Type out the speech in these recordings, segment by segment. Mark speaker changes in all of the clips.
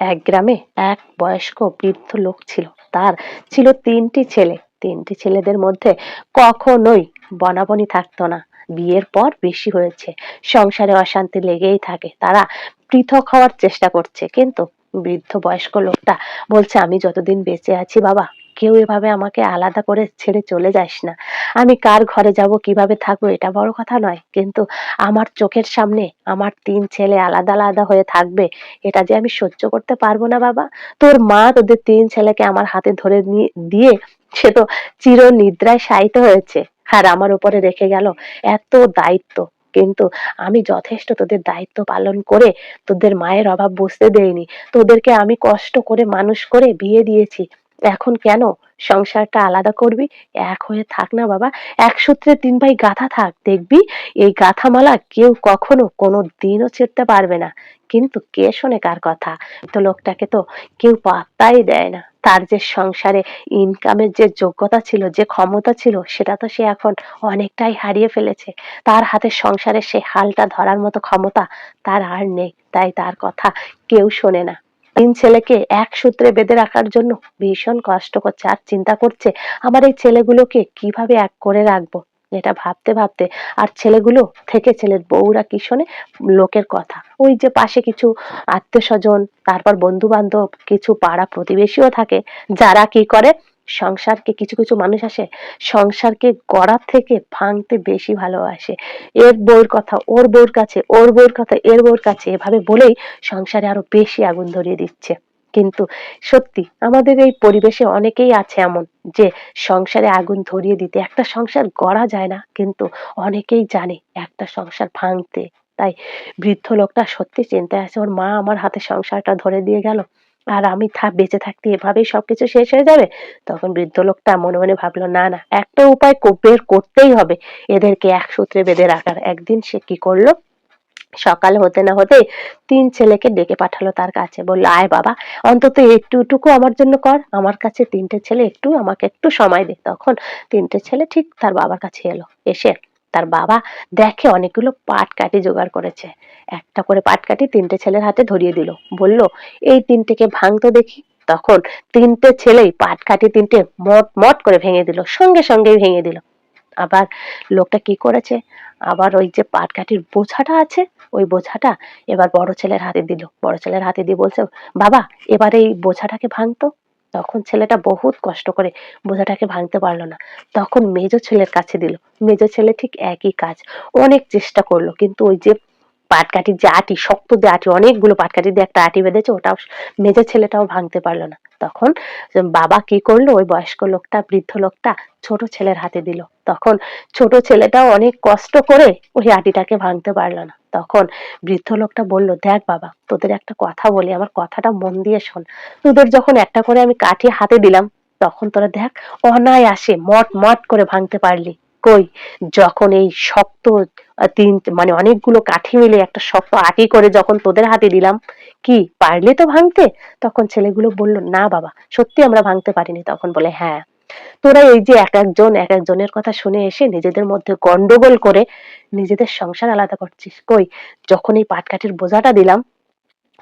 Speaker 1: এক গ্রামে এক বয়স্ক বৃদ্ধ লোক ছিল। তার ছিল তিনটি ছেলে। তিনটি ছেলেদের মধ্যে কখনোই বনাবনি থাকতো না। বিয়ের পর বেশি হয়েছে। সংসারে অশান্তি লেগেই থাকে। তারা পৃথক হওয়ার চেষ্টা করছে। কিন্তু বৃদ্ধ বয়স্ক লোকটা বলছে, আমি যতদিন বেঁচে আছি বাবা কেউ এভাবে আমাকে আলাদা করে ছেড়ে চলে যাস না। আমি কার ঘরে যাব, কীভাবে থাকব, এটা বড় কথা নয়। কিন্তু আমার চোখের সামনে আমার তিন ছেলে আলাদা আলাদা হয়ে থাকবে, এটা যে আমি সহ্য করতে পারব না বাবা। তোর মা তোদের তিন ছেলেকে আমার হাতে ধরে দিয়ে সে তো চির নিদ্রায় শায়িত হয়েছে। আর আমার উপরে রেখে গেল এত দায়িত্ব। কিন্তু আমি যথেষ্ট তোদের দায়িত্ব পালন করে তোদের মায়ের অভাব বুঝতে দেইনি। তোদেরকে আমি কষ্ট করে মানুষ করে বিয়ে দিয়েছি। এখন কেন? সংসারটা আলাদা করবি? এক হয়ে থাক না বাবা। এক সূত্রে তিন ভাই গাথা থাক, দেখবি? এই গাথামালা কেউ কখনো কোনো দিনও ছিঁড়তে পারবে না। কিন্তু কে শোনে কার কথা? তো লোকটাকে তো কেউ পাত্তাই দেয় না। তার যে সংসারে ইনকামের যে যোগ্যতা ছিল, যে ক্ষমতা ছিল, সেটা তো সে এখন অনেকটাই হারিয়ে ফেলেছে। তার হাতে সংসারে সে হালটা ধরার মতো ক্ষমতা তার আর নেই। তাই তার কথা কেউ শোনে না। তিন ছেলেকে এক সূত্রে বেঁধে রাখার জন্য ভীষণ কষ্ট করছে আর চিন্তা করছে, আমার এই ছেলেগুলোকে কীভাবে এক করে রাখব? এটা ভাবতে ভাবতে আর ছেলেগুলো থেকে ছেলের বউরা কি শোনে? লোকের কথা। ওই যে পাশে কিছু আত্মীয় স্বজন, তারপর বন্ধু বান্ধব কিছু পাড়া প্রতিবেশীও থাকে, যারা কি করে? সংসারকে কিছু কিছু মানুষ আসে, সংসারকে গড়ার থেকে ভাঙতে বেশি ভালোবাসে। এর বউর কথা, ওর বউর কাছে, ওর বউর কথা, এর বউর কাছে এভাবে বলেই সংসারে আরও বেশি আগুন ধরিয়ে দিচ্ছে। কিন্তু সত্যি, আমাদের এই পরিবেশে অনেকেই আছে এমন যে সংসারে আগুন ধরিয়ে দিতে একটা সংসার গড়া যায় না, কিন্তু অনেকেই জানে একটা সংসার ভাঙতে। তাই বৃদ্ধ লোকটা সত্যি চিন্তায় আছে, ওর মা আমার হাতে সংসারটা ধরে দিয়ে গেল। আর আমি থাক বেঁচে থাকতে এভাবেই সবকিছু শেষ হয়ে যাবে? তখন বৃদ্ধ লোকটা মনে মনে ভাবলো, না না, একটা উপায় বের করতেই হবে। এদেরকে এক সূত্রে বেঁধে রাখার। একদিন সে কি করল? সকাল হতে না হতে তিন ছেলেকে ডেকে পাঠালো তার কাছে। বলল, আয় বাবা, অন্তত একটুটুকু আমার জন্য কর। আমার কাছে তিনটে ছেলে, একটু আমাকে একটু সময় দে। তখন তিনটে ছেলে ঠিক তার বাবার কাছে এলো। এসে তার বাবা দেখে অনেকগুলো পাট কাটি জোগাড় করেছে। একটা করে পাট কাটি তিনটে ছেলের হাতে ধরিয়ে দিল। বলল, এই তিনটেকে ভাঙতো দেখি? তখন তিনটে ছেলেই পাট কাটি তিনটে মট মট করে ভেঙে দিল, সঙ্গে সঙ্গেই ভেঙে দিল। আবার লোকটা কি করেছে? আবার ওই যে পাটকাঠির বোঝাটা আছে, ওই বোঝাটা এবার বড় ছেলের হাতে দিল। বড় ছেলের হাতে দিয়ে বলছে, বাবা, এবার এই বোঝাটাকে ভাঙতো। তখন ছেলেটা বহুত কষ্ট করে বোঝাটাকে ভাঙতে পারল না। তখন মেজ ছেলের কাছে দিল। মেজ ছেলে ঠিক একই কাজ, অনেক চেষ্টা করল, কিন্তু ওই যে পাটকাঠির যে আটি, শক্ত যে আটি, অনেকগুলো পাটকাঠি দিয়ে একটা আটি বেঁধেছে, ওটাও মেজে ছেলেটাও ভাঙতে পারল না। তখন বাবা কি করল? ওই বয়স্ক লোকটা, বৃদ্ধ লোকটা ছোট ছেলের হাতে দিল। তখন ছোট ছেলেটাও অনেক কষ্ট করে ওই আটিটাকে ভাঙতে পারল না। তখন বৃদ্ধ লোকটা বলল, দেখ বাবা, তোদের একটা কথা বলি, আমার কথাটা মন দিয়ে শোন। তোদের যখন একটা করে আমি কাঠি হাতে দিলাম, তখন তোরা দেখ, অনায়াসে মট মট করে ভাঙতে পারলি। কই? যখন এই শক্ত তিন মানে অনেকগুলো কাঠি মিলে একটা শক্ত আটি করে যখন তোদের হাতে দিলাম, কি, পারলে তো ভাঙতে? তখন ছেলেগুলো বলল, না বাবা, সত্যি আমরা ভাঙতে পারিনি। তখন বলে হ্যাঁ। তোরা এই যে এক একজন, এক একজনের কথা শুনে এসে নিজেদের মধ্যে গন্ডগোল করে নিজেদের সংসার আলাদা করছিস। কই? যখন এই পাটকাঠির বোঝাটা দিলাম,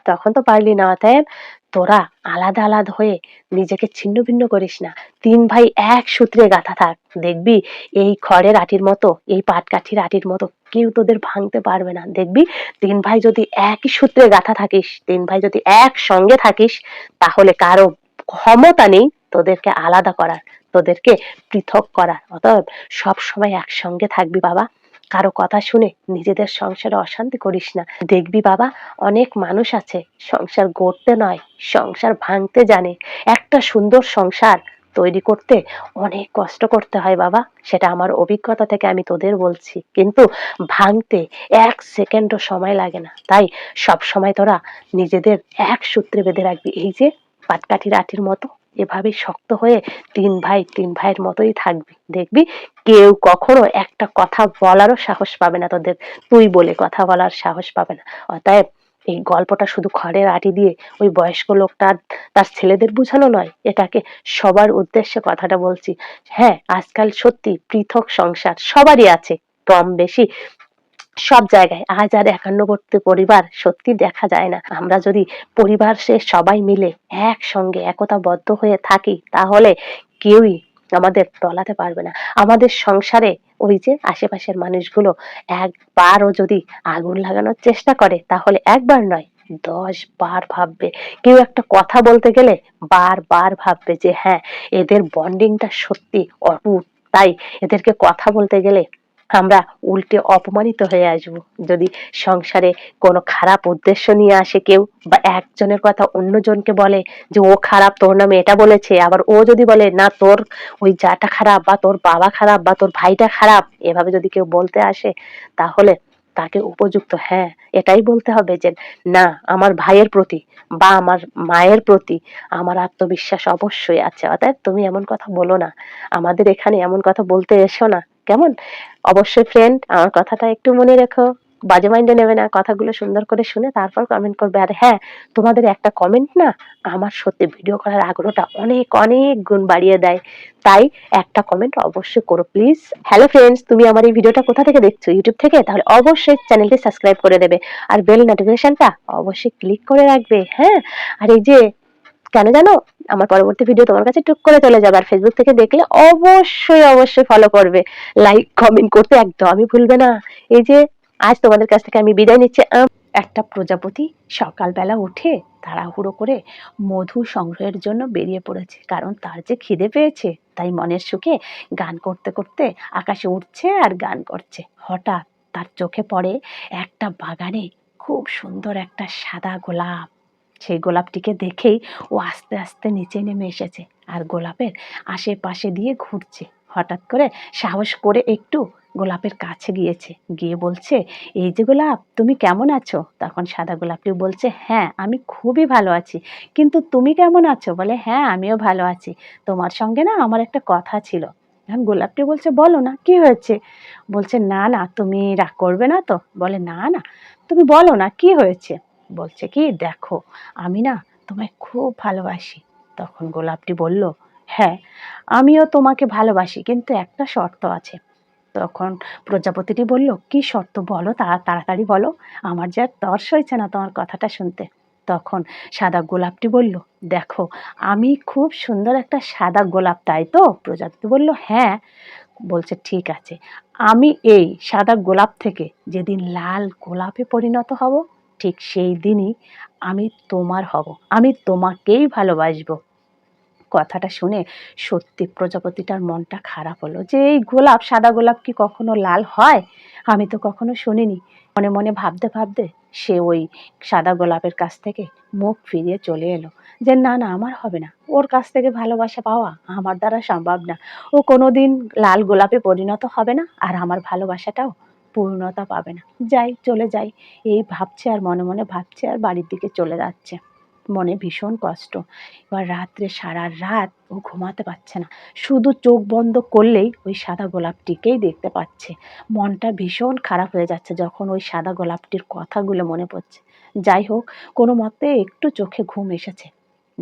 Speaker 1: তখন তো পারলি না। অতএব তোরা আলাদা আলাদা হয়ে নিজেকে ছিন্ন ভিন্ন করিস না। তিন ভাই এক সূত্রে গাথা থাক। দেখবি এই খড়ের আটির মতো, এই পাটকাঠির আটির মতো কেউ তোদের ভাঙতে পারবে না। দেখবি তিন ভাই যদি একই সূত্রে গাথা থাকিস, তিন ভাই যদি এক সঙ্গে থাকিস, তাহলে কারও ক্ষমতা নেই তোদেরকে আলাদা করার। তোদেরকে পৃথক করার। অতএব সব সময় একসঙ্গে থাকবি বাবা। কারও কথা শুনে নিজেদের সংসারে অশান্তি করিস না। দেখবি বাবা, অনেক মানুষ আছে, সংসার গড়তে নয়, সংসার ভাঙতে জানে। একটা সুন্দর সংসার তৈরি করতে অনেক কষ্ট করতে হয় বাবা। সেটা আমার অভিজ্ঞতা থেকে আমি তোদের বলছি। কিন্তু ভাঙতে এক সেকেন্ডও সময় লাগে না। তাই সব সময় তোরা নিজেদের এক সূত্রে বেঁধে রাখবি। এই যে পাটকাঠির আটির মতো এভাবে শক্ত হয়ে তিন ভাই, তিন ভাইয়ের মতোই থাকবি। দেখবি কেউ কখনো একটা কথা বলারও সাহস পাবে না তোদের। তুই বলে কথা বলার সাহস পাবে না। অতএব এই গল্পটা শুধু খড়ের আটি দিয়ে ওই বয়স্ক লোকটা তার ছেলেদের বোঝানো নয়, এটাকে সবার উদ্দেশ্যে কথাটা বলছি। হ্যাঁ আজকাল সত্যি পৃথক সংসার সবারই আছে। কম বেশি সব জায়গায় আজ আর একান্নবর্তী পরিবার সত্যি দেখা যায় না। আমরা যদি পরিবার সে সবাই মিলে একসঙ্গে একতাবদ্ধ হয়ে থাকি, তাহলে কেউই আমাদের টলাতে পারবে না। আমাদের সংসারে ওই যে আশেপাশের মানুষগুলো একবারও যদি আগুন লাগানোর চেষ্টা করে, তাহলে একবার নয় দশ বার ভাববে। কেউ একটা কথা বলতে গেলে বারবার ভাববে যে হ্যাঁ এদের বন্ডিংটা সত্যি অটুট। তাই এদেরকে কথা বলতে গেলে আমরা উল্টে অপমানিত হয়ে আসব। যদি সংসারে কোনো খারাপ উদ্দেশ্য নিয়ে আসে কেউ বা একজনের কথা অন্যজনকে বলে যে, ও খারাপ, তোর নামে এটা বলেছে। আবার ও যদি বলে, না, তোর ওই যাটা খারাপ বা তোর বাবা খারাপ বা তোর ভাইটা খারাপ, এভাবে যদি কেউ বলতে আসে, তাহলে তাকে উপযুক্ত। হ্যাঁ এটাই বলতে হবে যে, না, আমার ভাইয়ের প্রতি বা আমার মায়ের প্রতি আমার আত্মবিশ্বাস অবশ্যই আছে। অতএব তুমি এমন কথা বলো না। আমাদের এখানে এমন কথা বলতে এসো না। কেমন? অবশ্যই ফ্রেন্ড আমার কথাটা একটু মনে রেখো। বাজে মাইন্ডে নেবে না, কথাগুলো সুন্দর করে শুনে তারপর কমেন্ট করবে। আর হ্যাঁ তোমাদের একটা কমেন্ট না, আমার সত্যি ভিডিও করার আগ্রহটা অনেক অনেক গুণ বাড়িয়ে দেয়। তাই একটা কমেন্ট অবশ্যই করো প্লিজ হ্যালো ফ্রেন্ডস তুমি আমার এই ভিডিওটা কোথা থেকে দেখছ? ইউটিউব থেকে? তাহলে অবশ্যই চ্যানেলটি সাবস্ক্রাইব করে দেবে। আর বেল নোটিফিকেশনটা অবশ্যই ক্লিক করে রাখবে হ্যাঁ? আর এই যে কেন জানো? আমার পরবর্তী ভিডিও তোমার কাছে টুক করে চলে যাবে। আর ফেসবুক থেকে দেখলে অবশ্যই অবশ্যই ফলো করবে। লাইক কমেন্ট করতে একদমই ভুলবে না। এই যে, আজ তোমাদের কাছ থেকে আমি বিদায় নিচ্ছি। একটা প্রজাপতি সকালবেলা উঠে তাড়াহুড়ো করে মধু সংগ্রহের জন্য বেরিয়ে পড়েছে। কারণ তার যে খিদে পেয়েছে, তাই মনের সুখে গান করতে করতে আকাশে উঠছে আর গান করছে। হঠাৎ তার চোখে পড়ে একটা বাগানে খুব সুন্দর একটা সাদা গোলাপ। সেই গোলাপটিকে দেখেই ও আস্তে আস্তে নিচে নেমে এসেছে আর গোলাপের আশেপাশে দিয়ে ঘুরছে। হঠাৎ করে সাহস করে একটু গোলাপের কাছে গিয়েছে। গিয়ে বলছে, এই যে গোলাপ, তুমি কেমন আছো? তখন সাদা গোলাপটি বলছে হ্যাঁ আমি খুবই ভালো আছি। কিন্তু তুমি কেমন আছো? বলে হ্যাঁ আমিও ভালো আছি। তোমার সঙ্গে না আমার একটা কথা ছিল। এখন গোলাপটি বলছে, বলো না, কি হয়েছে? বলছে, না না, তুমি রাগ করবে না তো? বলে, না না, তুমি বলো না, কি হয়েছে? বলছে কি, দেখো, আমি না তোমায় খুব ভালোবাসি। তখন গোলাপটি বলল হ্যাঁ আমিও তোমাকে ভালোবাসি, কিন্তু একটা শর্ত আছে। তখন প্রজাপতিটি বলল, কি শর্ত বলো তাড়া তাড়াতাড়ি বলো, আমার যে আর তর্স হয়েছে না তোমার কথাটা শুনতে। তখন সাদা গোলাপটি বলল, দেখো, আমি খুব সুন্দর একটা সাদা গোলাপ, তাই তো? প্রজাপতি বলল হ্যাঁ। বলছে, ঠিক আছে, আমি এই সাদা গোলাপ থেকে যেদিন লাল গোলাপে পরিণত হব ঠিক সেই দিনই আমি তোমার হব, আমি তোমাকেই ভালোবাসবো। কথাটা শুনে সত্যি প্রজাপতিটার মনটা খারাপ হলো যে, এই গোলাপ, সাদা গোলাপ কি কখনো লাল হয়? আমি তো কখনো শুনিনি। মনে মনে ভাবতে ভাবতে সে ওই সাদা গোলাপের কাছ থেকে মুখ ফিরিয়ে চলে এলো যে, না না, আমার হবে না। ওর কাছ থেকে ভালোবাসা পাওয়া আমার দ্বারা সম্ভব না। ও কোনোদিন লাল গোলাপে পরিণত হবে না। আর আমার ভালোবাসাটাও পূর্ণতা পাবে না। যাই, চলে যাই। এই ভাবছে আর মনে মনে ভাবছে আর বাড়ির দিকে চলে যাচ্ছে। মনে ভীষণ কষ্ট। এবার রাত্রে সারা রাত ও ঘুমাতে পারছে না। শুধু চোখ বন্ধ করলেই ওই সাদা গোলাপটিকেই দেখতে পাচ্ছে। মনটা ভীষণ খারাপ হয়ে যাচ্ছে যখন ওই সাদা গোলাপটির কথাগুলো মনে পড়ছে। যাই হোক, কোনো মতে একটু চোখে ঘুম এসেছে।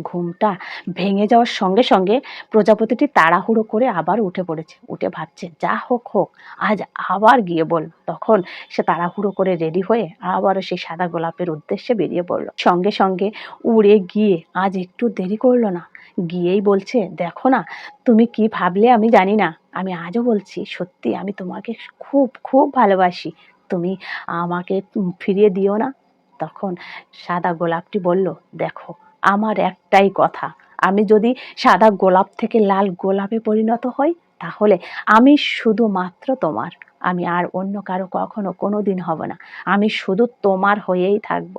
Speaker 1: ঘুমটা ভেঙে যাওয়ার সঙ্গে সঙ্গে প্রজাপতিটি তাড়াহুড়ো করে আবার উঠে পড়েছে। উঠে ভাবছে, যা হোক হোক, আজ আবার গিয়ে বল। তখন সে তাড়াহুড়ো করে রেডি হয়ে আবারও সেই সাদা গোলাপের উদ্দেশ্যে বেরিয়ে পড়ল। সঙ্গে সঙ্গে উড়ে গিয়ে, আজ একটু দেরি করল না। গিয়েই বলছে, দেখো না, তুমি কি ভাবলে আমি জানি না। আমি আজও বলছি, সত্যি আমি তোমাকে খুব খুব ভালোবাসি। তুমি আমাকে ফিরিয়ে দিও না? তখন সাদা গোলাপটি বলল, দেখো আমার একটাই কথা। আমি যদি সাদা গোলাপ থেকে লাল গোলাপে পরিণত হই, তাহলে আমি শুধুমাত্র তোমার। আমি আর অন্য কারও কখনো কোনো দিন হব না। আমি শুধু তোমার হয়েই থাকব।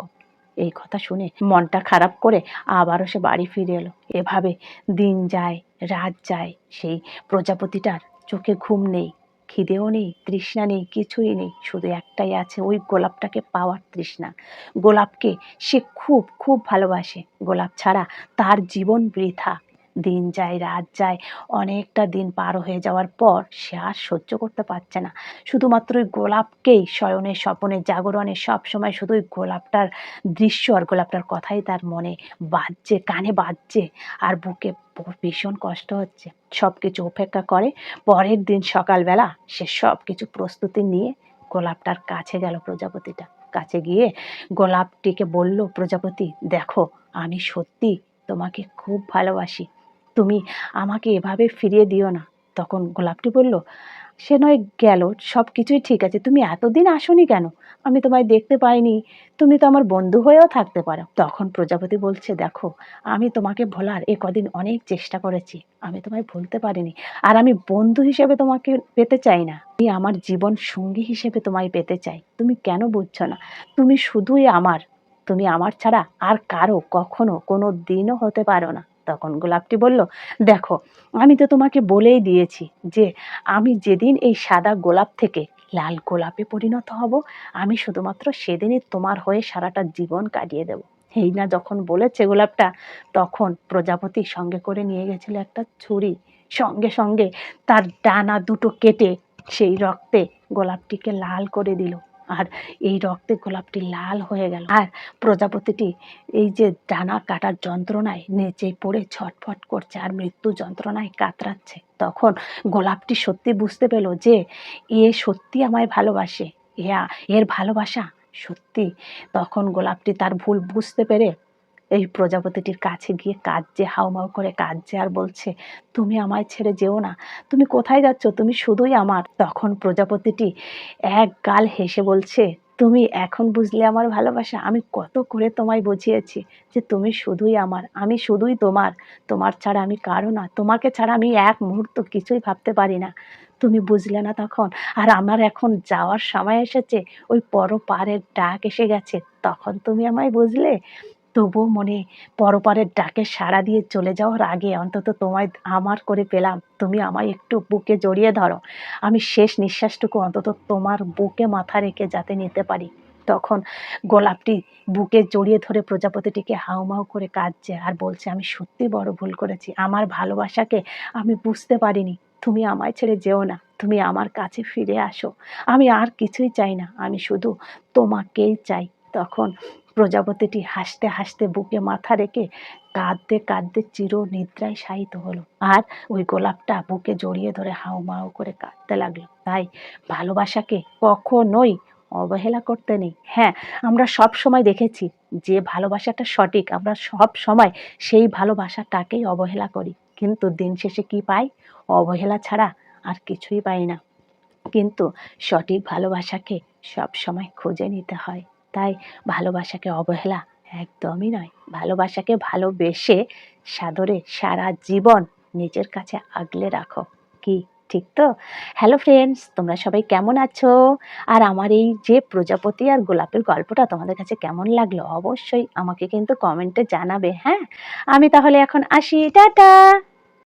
Speaker 1: এই কথা শুনে মনটা খারাপ করে আবারও সে বাড়ি ফিরে এলো। এভাবে দিন যায়, রাত যায়, সেই প্রজাপতিটার চোখে ঘুম নেই। খিদেও নেই, তৃষ্ণা নেই, কিছুই নেই, শুধু একটাই আছে, ওই গোলাপটাকে পাওয়ার তৃষ্ণা। গোলাপকে সে খুব খুব ভালোবাসে। গোলাপ ছাড়া তার জীবন বৃথা। দিন যায়, রাত যায়, অনেকটা দিন পার হয়ে যাওয়ার পর সে আর সহ্য করতে পারছে না। শুধুমাত্র ওই গোলাপকেই শয়নে স্বপনে জাগরণে সব সময় শুধু ওই গোলাপটার দৃশ্য আর গোলাপটার কথাই তার মনে বাজছে, কানে বাজছে আর বুকে ভীষণ কষ্ট হচ্ছে। সব কিছু উপেক্ষা করে পরের দিন সকালবেলা সে সব কিছু প্রস্তুতি নিয়ে গোলাপটার কাছে গেল প্রজাপতিটা। কাছে গিয়ে গোলাপটিকে বলল, প্রজাপতি, দেখো, আমি সত্যি তোমাকে খুব ভালোবাসি। তুমি আমাকে এভাবে ফিরিয়ে দিও না। তখন গোলাপটি বলল, সে নয়, গেল সব কিছুই ঠিক আছে। তুমি এতদিন আসোনি কেন? আমি তোমায় দেখতে পাইনি। তুমি তো আমার বন্ধু হয়েও থাকতে পারো। তখন প্রজাপতি বলছে, দেখো, আমি তোমাকে ভোলার এ কদিন অনেক চেষ্টা করেছি। আমি তোমায় ভুলতে পারিনি। আর আমি বন্ধু হিসেবে তোমাকে পেতে চাই না। আমি আমার জীবন সঙ্গী হিসেবে তোমায় পেতে চাই। তুমি কেন বুঝছ না? তুমি শুধুই আমার। তুমি আমার ছাড়া আর কারও কখনো কোনো দিনও হতে পারো না। তখন গোলাপটি বলল, দেখো, আমি তো তোমাকে বলেই দিয়েছি যে আমি যেদিন এই সাদা গোলাপ থেকে লাল গোলাপে পরিণত হব, আমি শুধুমাত্র সেদিনই তোমার হয়ে সারাটা জীবন কাটিয়ে দেব। এই না যখন বলেছে গোলাপটা, তখন প্রজাপতি সঙ্গে করে নিয়ে গেছিল একটা ছুরি। সঙ্গে সঙ্গে তার ডানা দুটো কেটে সেই রক্তে গোলাপটিকে লাল করে দিল। আর এই রক্তে গোলাপটি লাল হয়ে গেল। আর প্রজাপতিটি এই যে ডানা কাটার যন্ত্রণায় নেচে পড়ে ছটফট করছে আর মৃত্যু যন্ত্রণায় কাতরাচ্ছে। তখন গোলাপটি সত্যি বুঝতে পেল যে এ সত্যি আমায় ভালোবাসে। ইয়া এর ভালোবাসা সত্যি। তখন গোলাপটি তার ভুল বুঝতে পেরে এই প্রজাপতিটির কাছে গিয়ে কাঁদছে, হাউমাউ করে কাঁদছে আর বলছে, তুমি আমায় ছেড়ে যেও না। তুমি কোথায় যাচ্ছ? তুমি শুধুই আমার। তখন প্রজাপতিটি এক গাল হেসে বলছে, তুমি এখন বুঝলে আমার ভালোবাসা। আমি কত করে তোমায় বুঝিয়েছি যে তুমি শুধুই আমার। আমি শুধুই তোমার। তোমার ছাড়া আমি কারও না। তোমাকে ছাড়া আমি এক মুহূর্ত কিছুই ভাবতে পারি না। তুমি বুঝলে না তখন? আর আমার এখন যাওয়ার সময় এসেছে। ওই পরপারের ডাক এসে গেছে। তখন তুমি আমায় বুঝলে? তবুও মনে পরপারের ডাকে সাড়া দিয়ে চলে যাওয়ার আগে অন্তত তোমায় আমার করে পেলাম। তুমি আমায় একটু বুকে জড়িয়ে ধরো। আমি শেষ নিঃশ্বাসটুকু অন্তত তোমার বুকে মাথা রেখে যাতে নিতে পারি। তখন গোলাপটি বুকে জড়িয়ে ধরে প্রজাপতিটিকে হাউমাউ করে কাঁদছে আর বলছে, আমি সত্যি বড় ভুল করেছি। আমার ভালোবাসাকে আমি বুঝতে পারিনি। তুমি আমায় ছেড়ে যেও না। তুমি আমার কাছে ফিরে আসো। আমি আর কিছুই চাই না। আমি শুধু তোমাকেই চাই। তখন প্রজাপতিটি হাসতে হাসতে বুকে মাথা রেখে কাঁদতে কাঁদতে চির নিদ্রায় শায়িত হলো। আর ওই গোলাপটা বুকে জড়িয়ে ধরে হাউমাউ করে কাঁদতে লাগল। তাই ভালোবাসাকে কখনোই অবহেলা করতে নেই। হ্যাঁ আমরা সব সময় দেখেছি যে ভালোবাসাটা সঠিক, আমরা সব সময় সেই ভালোবাসাটাকেই অবহেলা করি। কিন্তু দিন শেষে কি পাই? অবহেলা ছাড়া আর কিছুই পাই না। কিন্তু সঠিক ভালোবাসাকে সব সময় খুঁজে নিতে হয়। তাই ভালোবাসাকে অবহেলা একদমই নয়। ভালোবাসাকে ভালোবেসে সাদরে সারা জীবন নিজের কাছে আগলে রাখো। কি? ঠিক তো? হ্যালো ফ্রেন্ডস তোমরা সবাই কেমন আছো? আর আমার এই যে প্রজাপতি আর গোলাপের গল্পটা তোমাদের কাছে কেমন লাগল অবশ্যই আমাকে কিন্তু কমেন্টে জানাবে হ্যাঁ? আমি তাহলে এখন আসি, টাটা!